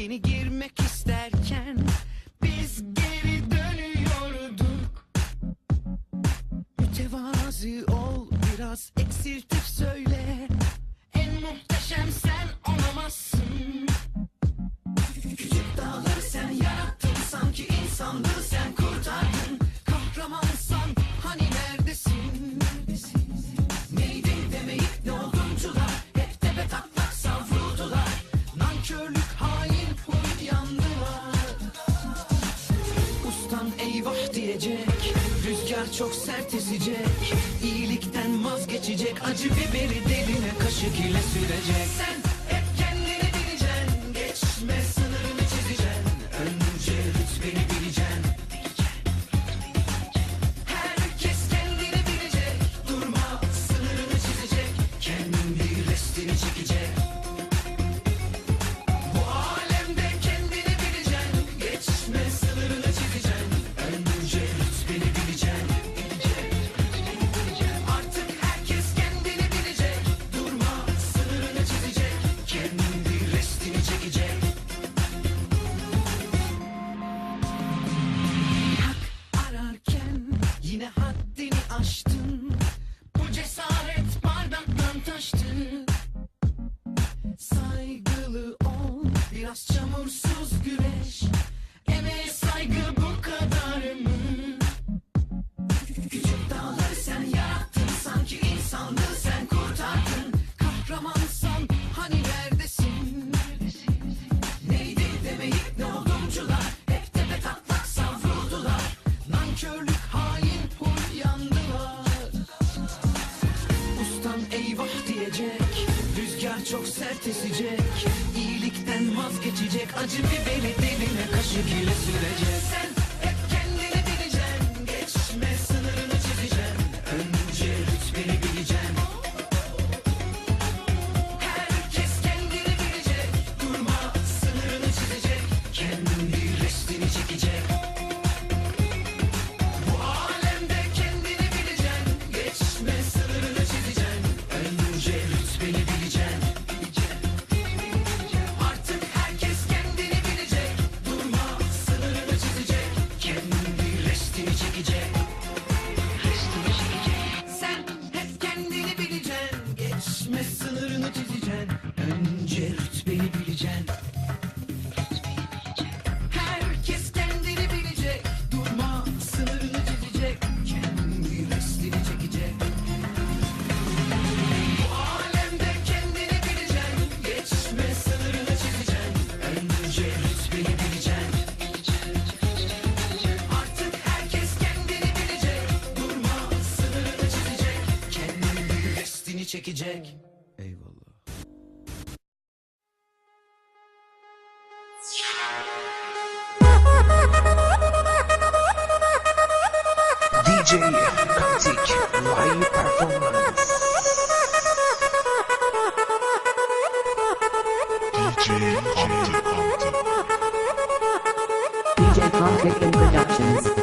Yeni girmek isterken biz geri dönüyorduk. Mütevazi ol biraz eksiltip söyle. En muhteşem sen olamazsın. Küçük dağları sen rüzgar çok sert esecek İyilikten vazgeçecek. Acı biberi deline kaşık ile sürecek. Sen çok sert esecek İyilikten vazgeçecek Acı biberi diline kaşık ile sürecek. Sen çekecek. Eyvallah. DJ Katik live performance. DJ Katik. DJ Katik Productions.